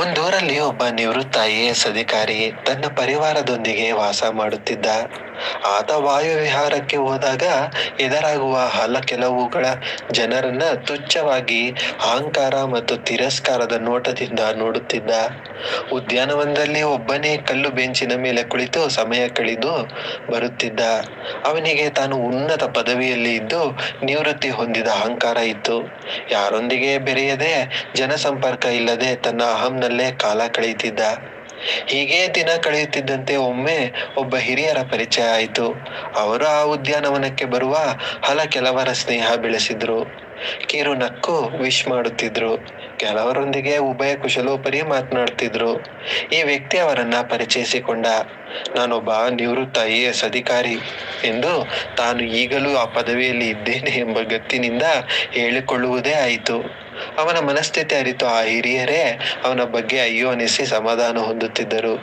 ಒಂದೂರಲ್ಲಿ ಒಬ್ಬ ನಿವೃತ್ತ ಐಎಎಸ್ ಅಧಿಕಾರಿ ತನ್ನ ಪರಿವಾರದೊಂದಿಗೆ ವಾಸ ಮಾಡುತ್ತಿದ್ದ. ಆತ ವಾಯು ವಿಹಾರಕ್ಕೆ ಹೋದಾಗ ಎದುರಾಗುವ ಹಲ ಕೆಲವುಗಳ ಜನರನ್ನ ತುಚ್ಛವಾಗಿ ಅಹಂಕಾರ ಮತ್ತು ತಿರಸ್ಕಾರದ ನೋಟದಿಂದ ನೋಡುತ್ತಿದ್ದ. ಉದ್ಯಾನವನದಲ್ಲಿ ಒಬ್ಬನೇ ಕಲ್ಲು ಬೆಂಚಿನ ಮೇಲೆ ಕುಳಿತು ಸಮಯ ಕಳೆದು ಬರುತ್ತಿದ್ದ. ಅವನಿಗೆ ತಾನು ಉನ್ನತ ಪದವಿಯಲ್ಲಿ ಇದ್ದು ನಿವೃತ್ತಿ ಹೊಂದಿದ ಅಹಂಕಾರ ಇತ್ತು. ಯಾರೊಂದಿಗೆ ಬೆರೆಯದೆ ಜನಸಂಪರ್ಕ ಇಲ್ಲದೆ ತನ್ನ ಅಹಂನಲ್ಲೇ ಕಾಲ ಕಳೆಯುತ್ತಿದ್ದ. ಹೀಗೆ ದಿನ ಕಳೆಯುತ್ತಿದ್ದಂತೆ ಒಮ್ಮೆ ಒಬ್ಬ ಹಿರಿಯರ ಪರಿಚಯ ಆಯಿತು. ಅವರು ಆ ಉದ್ಯಾನವನಕ್ಕೆ ಬರುವ ಹಲ ಕೆಲವರ ಸ್ನೇಹ ಬೆಳೆಸಿದ್ರು. ಕಿರು ನಕ್ಕು ವಿಶ್ ಮಾಡುತ್ತಿದ್ರು. ಕೆಲವರೊಂದಿಗೆ ಉಭಯ ಕುಶಲೋಪರಿ ಮಾತನಾಡ್ತಿದ್ರು. ಈ ವ್ಯಕ್ತಿ ಅವರನ್ನ ಪರಿಚಯಿಸಿಕೊಂಡ. ನಾನೊಬ್ಬ ನಿವೃತ್ತ ಐ ಎ ಎಸ್ ಅಧಿಕಾರಿ ಎಂದು ತಾನು ಈಗಲೂ ಆ ಪದವಿಯಲ್ಲಿ ಇದ್ದೇನೆ ಎಂಬ ಗತ್ತಿನಿಂದ ಹೇಳಿಕೊಳ್ಳುವುದೇ ಆಯಿತು. ಅವನ ಮನಸ್ಥಿತಿ ಅರಿತು ಆ ಹಿರಿಯರೇ ಅವನ ಬಗ್ಗೆ ಅಯ್ಯೋ ಅನಿಸಿ ಸಮಾಧಾನ ಹೊಂದುತ್ತಿದ್ದರು.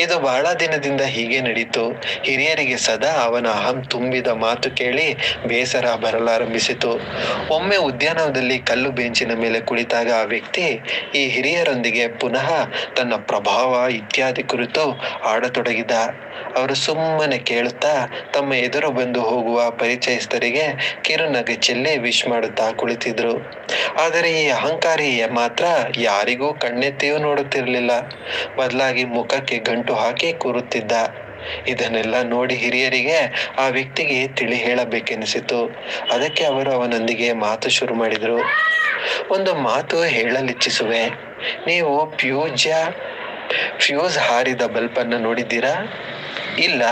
ಇದು ಬಹಳ ದಿನದಿಂದ ಹೀಗೆ ನಡೀತು. ಹಿರಿಯರಿಗೆ ಸದಾ ಅವನ ಅಹಂ ತುಂಬಿದ ಮಾತು ಕೇಳಿ ಬೇಸರ ಬರಲಾರಂಭಿಸಿತು. ಒಮ್ಮೆ ಉದ್ಯಾನವನದಲ್ಲಿ ಕಲ್ಲು ಬೆಂಚಿನ ಮೇಲೆ ಕುಳಿತಾಗ ಆ ವ್ಯಕ್ತಿ ಈ ಹಿರಿಯರೊಂದಿಗೆ ಪುನಃ ತನ್ನ ಪ್ರಭಾವ ಇತ್ಯಾದಿ ಕುರಿತು ಆಡತೊಡಗಿದ. ಅವರು ಸುಮ್ಮನೆ ಕೇಳುತ್ತಾ ತಮ್ಮ ಎದುರು ಬಂದು ಹೋಗುವ ಪರಿಚಯಸ್ಥರಿಗೆ ಕಿರುನಗೆ ಚೆಲ್ಲಿ ವಿಶ್ ಮಾಡುತ್ತಾ ಕುಳಿತಿದ್ರು. ಆದರೆ ಅಹಂಕಾರಿ ಮಾತ್ರ ಯಾರಿಗೂ ಕಣ್ಣೆತ್ತಿಯೂ ನೋಡುತ್ತಿರಲಿಲ್ಲ. ಬದಲಾಗಿ ಮುಖಕ್ಕೆ ಗಂಟು ಹಾಕಿ ಕೂರುತ್ತಿದ್ದ. ಇದನ್ನೆಲ್ಲ ನೋಡಿ ಹಿರಿಯರಿಗೆ ಆ ವ್ಯಕ್ತಿಗೆ ತಿಳಿ ಹೇಳಬೇಕೆನಿಸಿತು. ಅದಕ್ಕೆ ಅವರು ಅವನೊಂದಿಗೆ ಮಾತು ಶುರು ಮಾಡಿದರು. ಒಂದು ಮಾತು ಹೇಳಲಿಚ್ಛಿಸುವೆ. ನೀವು ಪ್ಯೂಜ್ಯ ಫ್ಯೂಸ್ ಹಾರಿದ ಬಲ್ಪನ್ನು ನೋಡಿದ್ದೀರಾ? ಇಲ್ಲ.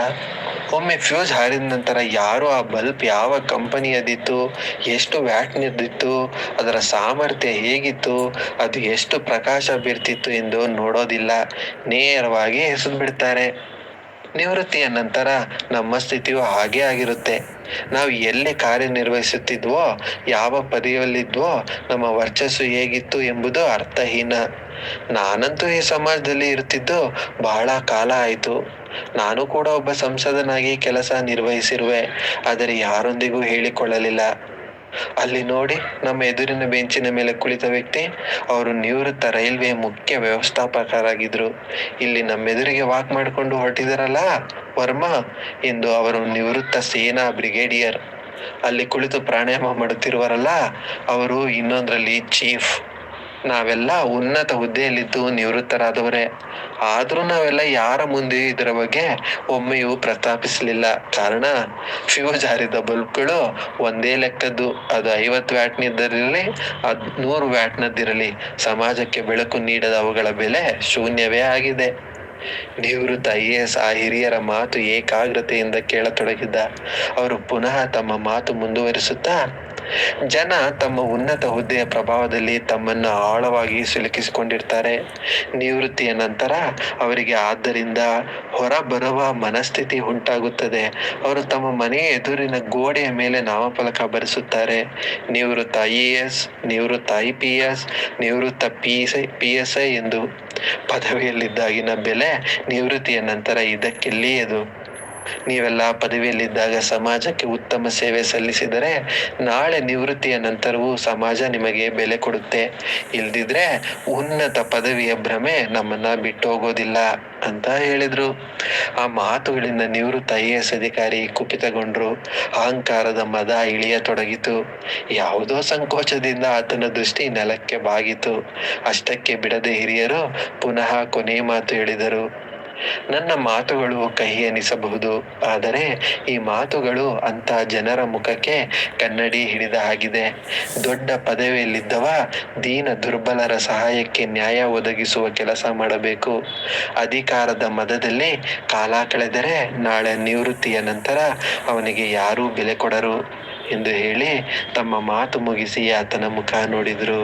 ಒಮ್ಮೆ ಫ್ಯೂಸ್ ಹಾರಿದ ನಂತರ ಯಾರು ಆ ಬಲ್ಬ್ ಯಾವ ಕಂಪನಿಯದಿತ್ತು, ಎಷ್ಟು ವ್ಯಾಟ್ನದಿತ್ತು ಅದರ ಸಾಮರ್ಥ್ಯ ಹೇಗಿತ್ತು, ಅದು ಎಷ್ಟು ಪ್ರಕಾಶ ಬೀರ್ತಿತ್ತು ಎಂದು ನೋಡೋದಿಲ್ಲ. ನೇರವಾಗಿ ಎಸೆದು ಬಿಡ್ತಾರೆ. ನಿವೃತ್ತಿಯ ನಂತರ ನಮ್ಮ ಸ್ಥಿತಿಯು ಹಾಗೇ ಆಗಿರುತ್ತೆ. ನಾವು ಎಲ್ಲಿ ಕಾರ್ಯನಿರ್ವಹಿಸುತ್ತಿದ್ವೋ, ಯಾವ ಪದವಿಯಲ್ಲಿದ್ವೋ, ನಮ್ಮ ವರ್ಚಸ್ಸು ಹೇಗಿತ್ತು ಎಂಬುದು ಅರ್ಥಹೀನ. ನಾನಂತೂ ಈ ಸಮಾಜದಲ್ಲಿ ಇರ್ತಿದ್ದು ಬಹಳ ಕಾಲ ಆಯಿತು. ನಾನು ಕೂಡ ಒಬ್ಬ ಸಂಸದನಾಗಿ ಕೆಲಸ ನಿರ್ವಹಿಸಿರುವೆ, ಆದರೆ ಯಾರೊಂದಿಗೂ ಹೇಳಿಕೊಳ್ಳಲಿಲ್ಲ. ಅಲ್ಲಿ ನೋಡಿ ನಮ್ಮ ಎದುರಿನ ಬೆಂಚಿನ ಮೇಲೆ ಕುಳಿತ ವ್ಯಕ್ತಿ, ಅವರು ನಿವೃತ್ತ ರೈಲ್ವೆ ಮುಖ್ಯ ವ್ಯವಸ್ಥಾಪಕರಾಗಿದ್ದರು ಇಲ್ಲಿ ನಮ್ಮೆದುರಿಗೆ ವಾಕ್ ಮಾಡಿಕೊಂಡು ಹೊರಟಿದಾರಲ್ಲ, ವರ್ಮಾ ಎಂದು ಅವರು ನಿವೃತ್ತ ಸೇನಾ ಬ್ರಿಗೇಡಿಯರ್. ಅಲ್ಲಿ ಕುಳಿತು ಪ್ರಾಣಾಯಾಮ ಮಾಡುತ್ತಿರುವರಲ್ಲ, ಅವರು ಇನ್ನೊಂದರಲ್ಲಿ ಚೀಫ್. ನಾವೆಲ್ಲ ಉನ್ನತ ಹುದ್ದೆಯಲ್ಲಿದ್ದು ನಿವೃತ್ತರಾದವರೇ. ಆದರೂ ನಾವೆಲ್ಲ ಯಾರ ಮುಂದೆ ಇದರ ಬಗ್ಗೆ ಒಮ್ಮೆಯೂ ಪ್ರಸ್ತಾಪಿಸಲಿಲ್ಲ. ಕಾರಣ ಫ್ಯೂಸ್ ಹಾರಿದ ಬಲ್ಬ್ಗಳು ಒಂದೇ ಲೆಕ್ಕದ್ದು. ಅದು ಐವತ್ತು ವ್ಯಾಟ್ನಿದ್ದಿರಲಿ, ಅದು ನೂರು ವ್ಯಾಟ್ನದ್ದಿರಲಿ. ಸಮಾಜಕ್ಕೆ ಬೆಳಕು ನೀಡದ ಅವುಗಳ ಬೆಲೆ ಶೂನ್ಯವೇ ಆಗಿದೆ. ನಿವೃತ್ತ ಐ ಎ ಎಸ್ ಆ ಹಿರಿಯರ ಮಾತು ಏಕಾಗ್ರತೆಯಿಂದ ಕೇಳತೊಡಗಿದ್ದ. ಅವರು ಪುನಃ ತಮ್ಮ ಮಾತು ಮುಂದುವರಿಸುತ್ತಾ ಜನ ತಮ್ಮ ಉನ್ನತ ಹುದ್ದೆಯ ಪ್ರಭಾವದಲ್ಲಿ ತಮ್ಮನ್ನು ಆಳವಾಗಿ ಸಿಲುಕಿಸಿಕೊಂಡಿರ್ತಾರೆ. ನಿವೃತ್ತಿಯ ನಂತರ ಅವರಿಗೆ ಆದ್ದರಿಂದ ಹೊರಬರುವ ಮನಸ್ಥಿತಿ ಉಂಟಾಗುತ್ತದೆ. ಅವರು ತಮ್ಮ ಮನೆಯ ಎದುರಿನ ಗೋಡೆಯ ಮೇಲೆ ನಾಮಫಲಕ ಬರೆಸುತ್ತಾರೆ. ನಿವೃತ್ತ ಐ ಎ ಎಸ್, ನಿವೃತ್ತ ಐ ಪಿ ಎಸ್, ನಿವೃತ್ತ P S I, P S I ಎಂದು ಪದವಿಯಲ್ಲಿದ್ದಾಗಿನ ಬೆಲೆ ನಿವೃತ್ತಿಯ ನಂತರ ಇದಕ್ಕೆಲ್ಲಿಯದು ನೀವೆಲ್ಲ ಪದವಿಯಲ್ಲಿದ್ದಾಗ ಸಮಾಜಕ್ಕೆ ಉತ್ತಮ ಸೇವೆ ಸಲ್ಲಿಸಿದರೆ ನಾಳೆ ನಿವೃತ್ತಿಯ ನಂತರವೂ ಸಮಾಜ ನಿಮಗೆ ಬೆಲೆ ಕೊಡುತ್ತೆ. ಇಲ್ದಿದ್ರೆ ಉನ್ನತ ಪದವಿಯ ಭ್ರಮೆ ನಮ್ಮನ್ನ ಬಿಟ್ಟು ಹೋಗೋದಿಲ್ಲ ಅಂತ ಹೇಳಿದ್ರು. ಆ ಮಾತುಗಳಿಂದ ನಿವೃತ್ತ ಐ ಎ ಎಸ್ ಅಧಿಕಾರಿ ಕುಪಿತಗೊಂಡ್ರು. ಅಹಂಕಾರದ ಮದ ಇಳಿಯತೊಡಗಿತು. ಯಾವುದೋ ಸಂಕೋಚದಿಂದ ಆತನ ದೃಷ್ಟಿ ನೆಲಕ್ಕೆ ಬಾಗಿತು. ಅಷ್ಟಕ್ಕೆ ಬಿಡದೆ ಹಿರಿಯರು ಪುನಃ ಕೊನೆ ಮಾತು ಹೇಳಿದರು. ನನ್ನ ಮಾತುಗಳು ಕಹಿ ಎನಿಸಬಹುದು ಆದರೆ ಈ ಮಾತುಗಳು ಅಂತ ಜನರ ಮುಖಕ್ಕೆ ಕನ್ನಡಿ ಹಿಡಿದ ಹಾಗಿದೆ. ದೊಡ್ಡ ಪದವಿಯಲ್ಲಿದ್ದವ ದೀನ ದುರ್ಬಲರ ಸಹಾಯಕ್ಕೆ ನ್ಯಾಯ ಒದಗಿಸುವ ಕೆಲಸ ಮಾಡಬೇಕು. ಅಧಿಕಾರದ ಮದದಲ್ಲಿ ಕಾಲ ಕಳೆದರೆ ನಾಳೆ ನಿವೃತ್ತಿಯ ನಂತರ ಅವನಿಗೆ ಯಾರೂ ಬೆಲೆ ಕೊಡರು ಎಂದು ಹೇಳಿ ತಮ್ಮ ಮಾತು ಮುಗಿಸಿ ಆತನ ಮುಖ ನೋಡಿದರು.